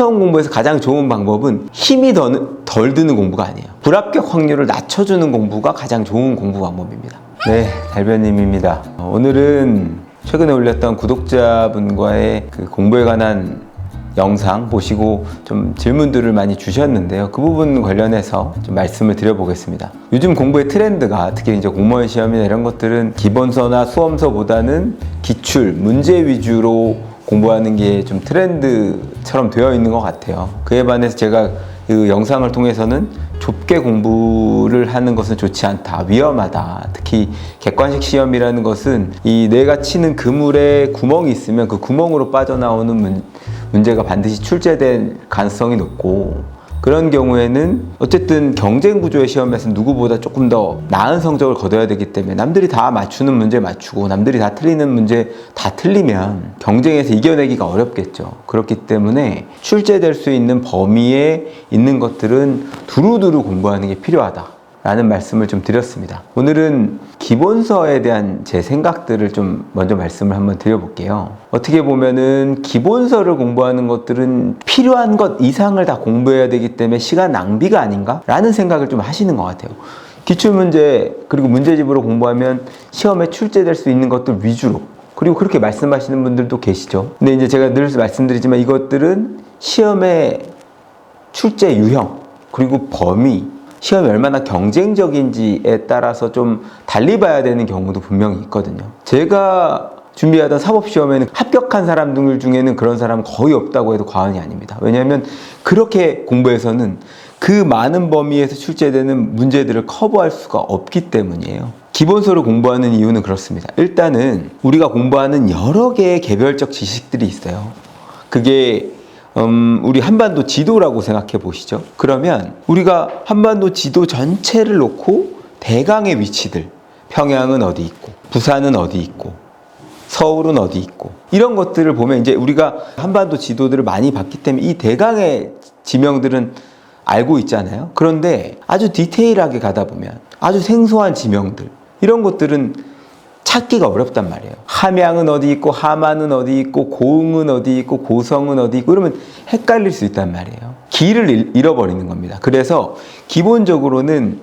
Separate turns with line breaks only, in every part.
시험 공부에서 가장 좋은 방법은 힘이 더, 덜 드는 공부가 아니에요. 불합격 확률을 낮춰주는 공부가 가장 좋은 공부 방법입니다. 네, 달변님입니다. 어, 오늘은 최근에 올렸던 구독자분과의 그 공부에 관한 영상 보시고 좀 질문들을 많이 주셨는데요. 그 부분 관련해서 좀 말씀을 드려보겠습니다. 요즘 공부의 트렌드가 특히 이제 공무원 시험이나 이런 것들은 기본서나 수험서보다는 기출, 문제 위주로 공부하는 게 좀 트렌드처럼 되어 있는 것 같아요. 그에 반해서 제가 그 영상을 통해서는 좁게 공부를 하는 것은 좋지 않다. 위험하다. 특히 객관식 시험이라는 것은 이 내가 치는 그물에 구멍이 있으면 그 구멍으로 빠져나오는 문, 문제가 반드시 출제될 가능성이 높고 그런 경우에는 어쨌든 경쟁 구조의 시험에서 누구보다 조금 더 나은 성적을 거둬야 되기 때문에 남들이 다 맞추는 문제 맞추고 남들이 다 틀리는 문제 다 틀리면 경쟁에서 이겨내기가 어렵겠죠. 그렇기 때문에 출제될 수 있는 범위에 있는 것들은 두루두루 공부하는 게 필요하다. 라는 말씀을 좀 드렸습니다. 오늘은 기본서에 대한 제 생각들을 좀 먼저 말씀을 한번 드려볼게요. 어떻게 보면은 기본서를 공부하는 것들은 필요한 것 이상을 다 공부해야 되기 때문에 시간 낭비가 아닌가? 라는 생각을 좀 하시는 것 같아요. 기출문제, 그리고 문제집으로 공부하면 시험에 출제될 수 있는 것들 위주로 그리고 그렇게 말씀하시는 분들도 계시죠. 근데 이제 제가 늘 말씀드리지만 이것들은 시험의 출제 유형, 그리고 범위, 시험이 얼마나 경쟁적인지에 따라서 좀 달리 봐야 되는 경우도 분명히 있거든요. 제가 준비하던 사법시험에는 합격한 사람들 중에는 그런 사람은 거의 없다고 해도 과언이 아닙니다. 왜냐하면 그렇게 공부해서는 그 많은 범위에서 출제되는 문제들을 커버할 수가 없기 때문이에요. 기본서를 공부하는 이유는 그렇습니다. 일단은 우리가 공부하는 여러 개의 개별적 지식들이 있어요. 그게 음, 우리 한반도 지도라고 생각해 보시죠. 그러면 우리가 한반도 지도 전체를 놓고 대강의 위치들, 평양은 어디 있고, 부산은 어디 있고, 서울은 어디 있고, 이런 것들을 보면 이제 우리가 한반도 지도들을 많이 봤기 때문에 이 대강의 지명들은 알고 있잖아요. 그런데 아주 디테일하게 가다 보면 아주 생소한 지명들, 이런 것들은 찾기가 어렵단 말이에요. 함양은 어디 있고 하만은 어디 있고 고흥은 어디 있고 고성은 어디 있고 그러면 헷갈릴 수 있단 말이에요. 길을 잃- 잃어버리는 겁니다. 그래서 기본적으로는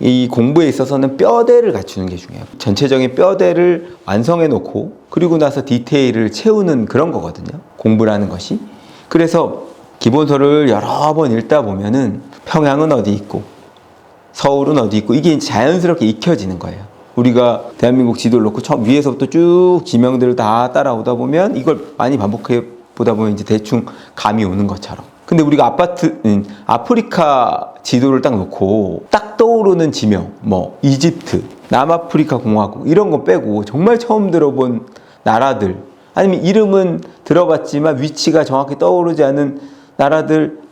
이 공부에 있어서는 뼈대를 갖추는 게 중요해요. 전체적인 뼈대를 완성해 놓고 그리고 나서 디테일을 채우는 그런 거거든요. 공부라는 것이. 그래서 기본서를 여러 번 읽다 보면은 평양은 어디 있고 서울은 어디 있고 이게 자연스럽게 익혀지는 거예요. 우리가 대한민국 지도를 놓고 처음 위에서부터 쭉 지명들을 다 따라오다 보면 이걸 많이 반복해 보다 보면 이제 대충 감이 오는 것처럼. 근데 우리가 아파트, 음, 아프리카 지도를 딱 놓고 딱 떠오르는 지명, 뭐 이집트, 남아프리카 공화국 이런 거 빼고 정말 처음 들어본 나라들 아니면 이름은 들어봤지만 위치가 정확히 떠오르지 않은 나라들 딱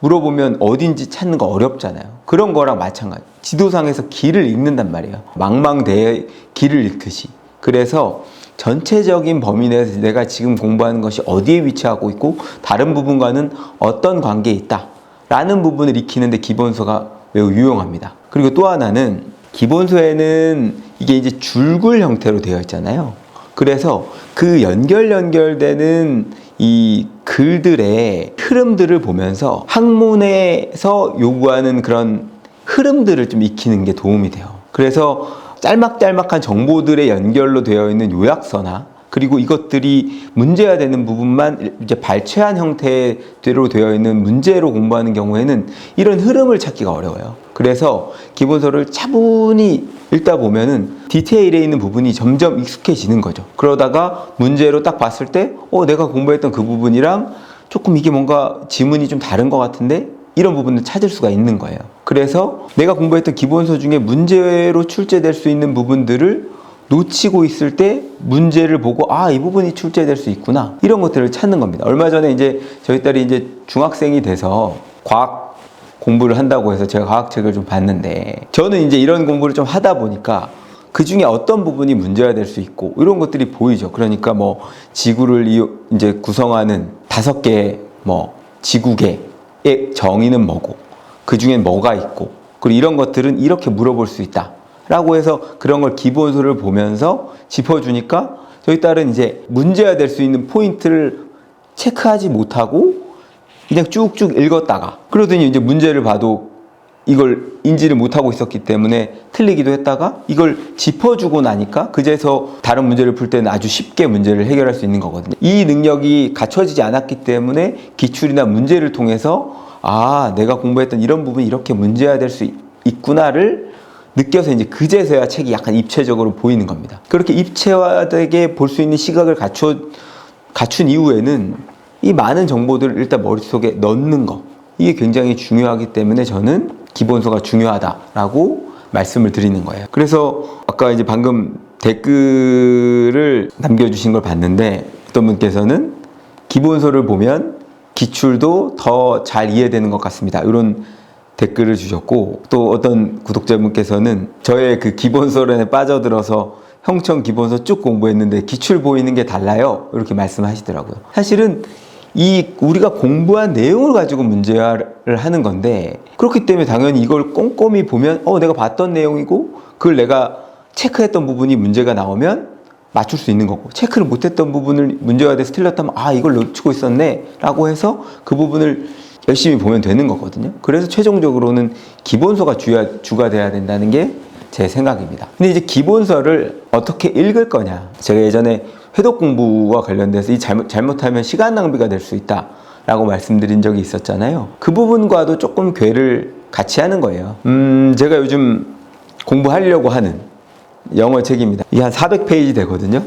물어보면 어딘지 찾는 거 어렵잖아요. 그런 거랑 마찬가지. 지도상에서 길을 읽는단 말이에요. 망망대해 길을 읽듯이. 그래서 전체적인 범위 내에서 내가 지금 공부하는 것이 어디에 위치하고 있고 다른 부분과는 어떤 관계에 있다. 라는 부분을 익히는데 기본서가 매우 유용합니다. 그리고 또 하나는 기본서에는 이게 이제 줄글 형태로 되어 있잖아요. 그래서 그 연결 연결되는 이 글들의 흐름들을 보면서 학문에서 요구하는 그런 흐름들을 좀 익히는 게 도움이 돼요. 그래서 짤막짤막한 정보들의 연결로 되어 있는 요약서나 그리고 이것들이 문제가 되는 부분만 이제 발췌한 형태대로 되어 있는 문제로 공부하는 경우에는 이런 흐름을 찾기가 어려워요. 그래서 기본서를 차분히 읽다 보면은 디테일에 있는 부분이 점점 익숙해지는 거죠. 그러다가 문제로 딱 봤을 때, 어, 내가 공부했던 그 부분이랑 조금 이게 뭔가 지문이 좀 다른 것 같은데 이런 부분을 찾을 수가 있는 거예요. 그래서 내가 공부했던 기본서 중에 문제로 출제될 수 있는 부분들을 놓치고 있을 때 문제를 보고 아 이 부분이 출제될 수 있구나 이런 것들을 찾는 겁니다. 얼마 전에 이제 저희 딸이 이제 중학생이 돼서 과학 공부를 한다고 해서 제가 과학책을 좀 봤는데 저는 이제 이런 공부를 좀 하다 보니까 그 중에 어떤 부분이 문제가 될 수 있고 이런 것들이 보이죠. 그러니까 뭐 지구를 이- 이제 구성하는 다섯 개의 뭐 지구계의 정의는 뭐고 그 중엔 뭐가 있고 그리고 이런 것들은 이렇게 물어볼 수 있다. 라고 해서 그런 걸 기본서를 보면서 짚어주니까 저희 딸은 이제 문제가 될 수 있는 포인트를 체크하지 못하고 그냥 쭉쭉 읽었다가 그러더니 이제 문제를 봐도 이걸 인지를 못하고 있었기 때문에 틀리기도 했다가 이걸 짚어주고 나니까 그제서 다른 문제를 풀 때는 아주 쉽게 문제를 해결할 수 있는 거거든요. 이 능력이 갖춰지지 않았기 때문에 기출이나 문제를 통해서 아, 내가 공부했던 이런 부분이 이렇게 문제화 될수 있구나를 느껴서 이제 그제서야 책이 약간 입체적으로 보이는 겁니다. 그렇게 입체화되게 볼 수 있는 시각을 갖춰, 갖춘 이후에는 이 많은 정보들을 일단 머릿속에 넣는 거. 이게 굉장히 중요하기 때문에 저는 기본서가 중요하다라고 말씀을 드리는 거예요. 그래서 아까 이제 방금 댓글을 남겨주신 걸 봤는데 어떤 분께서는 기본서를 보면 기출도 더 잘 이해되는 것 같습니다. 이런 댓글을 주셨고 또 어떤 구독자분께서는 저의 그 기본서론에 빠져들어서 형청 기본서 쭉 공부했는데 기출 보이는 게 달라요. 이렇게 말씀하시더라고요. 사실은 이 우리가 공부한 내용을 가지고 문제화를 하는 건데 그렇기 때문에 당연히 이걸 꼼꼼히 보면 어 내가 봤던 내용이고 그걸 내가 체크했던 부분이 문제가 나오면 맞출 수 있는 거고 체크를 못했던 부분을 문제가 돼서 틀렸다면 아 이걸 놓치고 있었네 라고 해서 그 부분을 열심히 보면 되는 거거든요 그래서 최종적으로는 기본서가 주야, 주가 돼야 된다는 게 제 생각입니다 근데 이제 기본서를 어떻게 읽을 거냐 제가 예전에 회독 공부와 관련돼서 이 잘못, 잘못하면 시간 낭비가 될 수 있다 라고 말씀드린 적이 있었잖아요 그 부분과도 조금 괴를 같이 하는 거예요 음 제가 요즘 공부하려고 하는 영어 책입니다. 이게 한 400페이지 되거든요.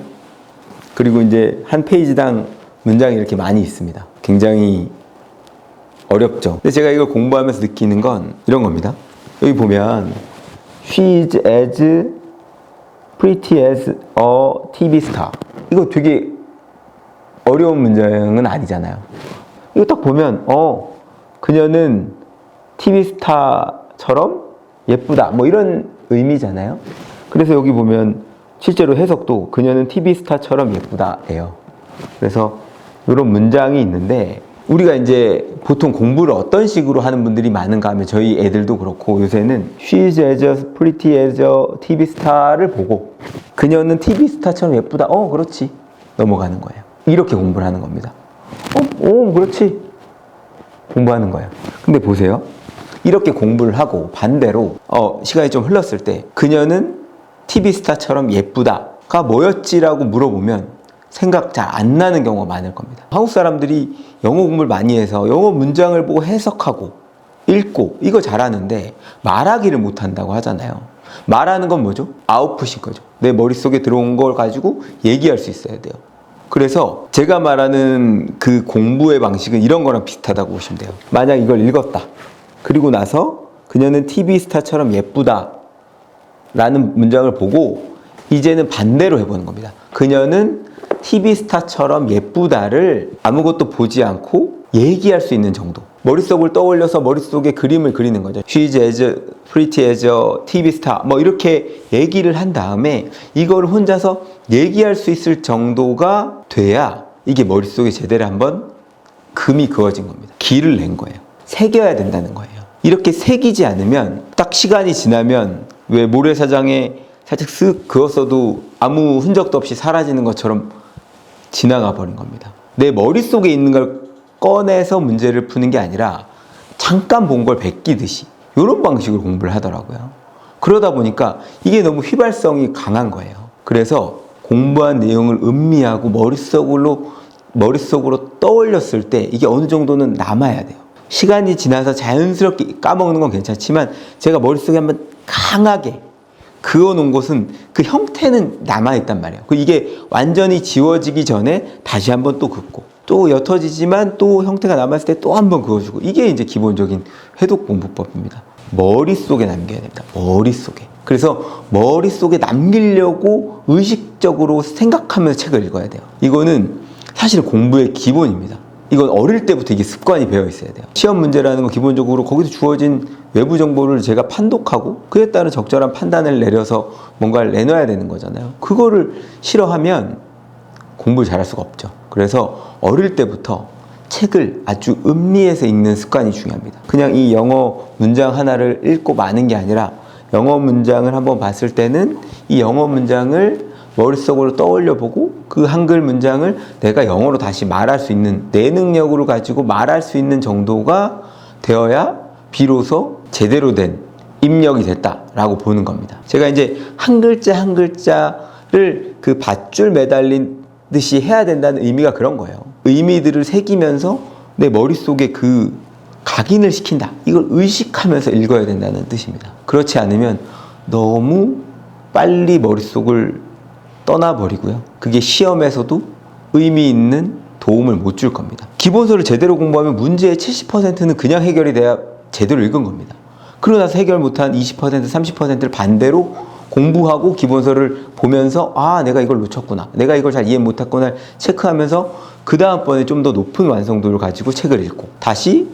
그리고 이제 한 페이지당 문장이 이렇게 많이 있습니다. 굉장히 어렵죠. 근데 제가 이걸 공부하면서 느끼는 건 이런 겁니다. 여기 보면 She is as pretty as a TV star. 이거 되게 어려운 문장은 아니잖아요. 이거 딱 보면 어 그녀는 TV 스타처럼 예쁘다. 뭐 이런 의미잖아요. 그래서 여기 보면 실제로 해석도 그녀는 TV 스타처럼 예쁘다예요. 그래서 이런 문장이 있는데 우리가 이제 보통 공부를 어떤 식으로 하는 분들이 많은가 하면 저희 애들도 그렇고 요새는 She is as pretty as a TV star를 보고 그녀는 TV 스타처럼 예쁘다. 어, 그렇지. 넘어가는 거예요. 이렇게 공부를 하는 겁니다. 어, 오, 그렇지. 공부하는 거예요. 근데 보세요. 이렇게 공부를 하고 반대로 어, 시간이 좀 흘렀을 때 그녀는 TV 스타처럼 예쁘다가 뭐였지라고 물어보면 생각 잘 안 나는 경우가 많을 겁니다. 한국 사람들이 영어 공부를 많이 해서 영어 문장을 보고 해석하고 읽고 이거 잘하는데 말하기를 못한다고 하잖아요. 말하는 건 뭐죠? 아웃풋인 거죠. 내 머릿속에 들어온 걸 가지고 얘기할 수 있어야 돼요. 그래서 제가 말하는 그 공부의 방식은 이런 거랑 비슷하다고 보시면 돼요. 만약 이걸 읽었다. 그리고 나서 그녀는 TV 스타처럼 예쁘다. 라는 문장을 보고 이제는 반대로 해보는 겁니다. 그녀는 TV 스타처럼 예쁘다를 아무것도 보지 않고 얘기할 수 있는 정도. 머릿속을 떠올려서 머릿속에 그림을 그리는 거죠. She's as pretty as a TV star. 뭐 이렇게 얘기를 한 다음에 이걸 혼자서 얘기할 수 있을 정도가 돼야 이게 머릿속에 제대로 한번 금이 그어진 겁니다. 길을 낸 거예요. 새겨야 된다는 거예요. 이렇게 새기지 않으면 딱 시간이 지나면 왜 모래사장에 살짝 쓱 그었어도 아무 흔적도 없이 사라지는 것처럼 지나가 버린 겁니다. 내 머릿속에 있는 걸 꺼내서 문제를 푸는 게 아니라 잠깐 본 걸 베끼듯이 이런 방식으로 공부를 하더라고요. 그러다 보니까 이게 너무 휘발성이 강한 거예요. 그래서 공부한 내용을 음미하고 머릿속으로 머릿속으로 떠올렸을 때 이게 어느 정도는 남아야 돼요. 시간이 지나서 자연스럽게 까먹는 건 괜찮지만 제가 머릿속에 한번 강하게 그어 놓은 것은 그 형태는 남아있단 말이에요. 그 이게 완전히 지워지기 전에 다시 한번 또 긋고 또 옅어지지만 또 형태가 남았을 때 또 한번 그어주고 이게 이제 기본적인 해독 공부법입니다. 머릿속에 남겨야 됩니다. 머릿속에. 그래서 머릿속에 남기려고 의식적으로 생각하면서 책을 읽어야 돼요. 이거는 사실 공부의 기본입니다. 이건 어릴 때부터 이게 습관이 배어 있어야 돼요. 시험 문제라는 건 기본적으로 거기서 주어진 외부 정보를 제가 판독하고 그에 따른 적절한 판단을 내려서 뭔가를 내놔야 되는 거잖아요. 그거를 싫어하면 공부를 잘할 수가 없죠. 그래서 어릴 때부터 책을 아주 음미해서 읽는 습관이 중요합니다. 그냥 이 영어 문장 하나를 읽고 마는 게 아니라 영어 문장을 한번 봤을 때는 이 영어 문장을 머릿속으로 떠올려 보고 그 한글 문장을 내가 영어로 다시 말할 수 있는 내 능력으로 가지고 말할 수 있는 정도가 되어야 비로소 제대로 된 입력이 됐다라고 보는 겁니다. 제가 이제 한 글자 한 글자를 그 밧줄 매달린 듯이 해야 된다는 의미가 그런 거예요. 의미들을 새기면서 내 머릿속에 그 각인을 시킨다. 이걸 의식하면서 읽어야 된다는 뜻입니다. 그렇지 않으면 너무 빨리 머릿속을 떠나버리고요. 그게 시험에서도 의미 있는 도움을 못 줄 겁니다. 기본서를 제대로 공부하면 문제의 70%는 그냥 해결이 돼야 제대로 읽은 겁니다. 그러고 나서 해결 못한 20%, 30%를 반대로 공부하고 기본서를 보면서 아, 내가 이걸 놓쳤구나. 내가 이걸 잘 이해 못했구나. 체크하면서 그 다음번에 좀 더 높은 완성도를 가지고 책을 읽고 다시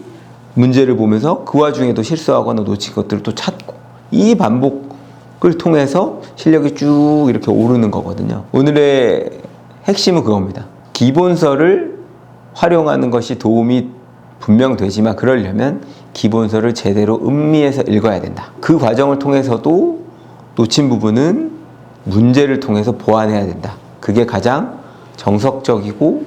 문제를 보면서 그 와중에도 실수하거나 놓친 것들을 또 찾고 이 반복을 통해서 실력이 쭉 이렇게 오르는 거거든요. 오늘의 핵심은 그겁니다. 기본서를 활용하는 것이 도움이 분명 되지만 그러려면 기본서를 제대로 음미해서 읽어야 된다. 그 과정을 통해서도 놓친 부분은 문제를 통해서 보완해야 된다. 그게 가장 정석적이고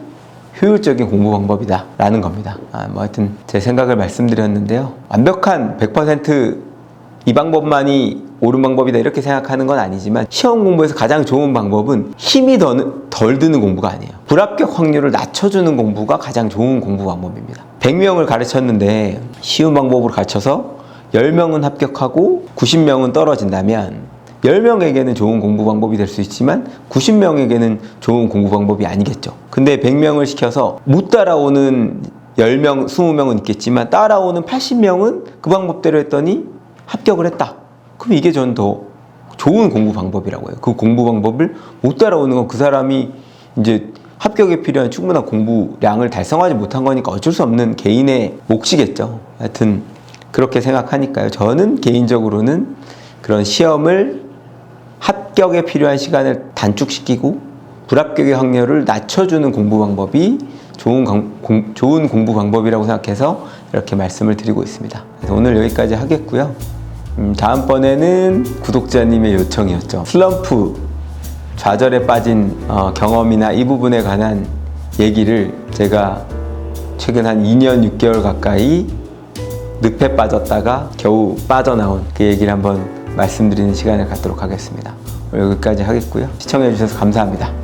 효율적인 공부 방법이다 라는 겁니다. 아, 뭐 하여튼 제 생각을 말씀드렸는데요. 완벽한 100%이 방법만이 옳은 방법이다 이렇게 생각하는 건 아니지만 시험 공부에서 가장 좋은 방법은 힘이 더, 덜 드는 공부가 아니에요. 불합격 확률을 낮춰주는 공부가 가장 좋은 공부 방법입니다. 100명을 가르쳤는데 쉬운 방법으로 가르쳐서 10명은 합격하고 90명은 떨어진다면 10명에게는 좋은 공부 방법이 될 수 있지만 90명에게는 좋은 공부 방법이 아니겠죠. 근데 100명을 시켜서 못 따라오는 10명, 20명은 있겠지만 따라오는 80명은 그 방법대로 했더니 합격을 했다. 그럼 이게 전 더 좋은 공부 방법이라고 해요. 그 공부 방법을 못 따라오는 건 그 사람이 이제 합격에 필요한 충분한 공부량을 달성하지 못한 거니까 어쩔 수 없는 개인의 몫이겠죠. 하여튼 그렇게 생각하니까요. 저는 개인적으로는 그런 시험을 합격에 필요한 시간을 단축시키고 불합격의 확률을 낮춰주는 공부 방법이 좋은, 강- 공, 좋은 공부 방법이라고 생각해서 이렇게 말씀을 드리고 있습니다. 그래서 오늘 여기까지 하겠고요. 음, 다음번에는 구독자님의 요청이었죠. 슬럼프, 좌절에 빠진 어, 경험이나 이 부분에 관한 얘기를 제가 최근 한 2년 6개월 가까이 늪에 빠졌다가 겨우 빠져나온 그 얘기를 한번 말씀드리는 시간을 갖도록 하겠습니다. 여기까지 하겠고요. 시청해주셔서 감사합니다.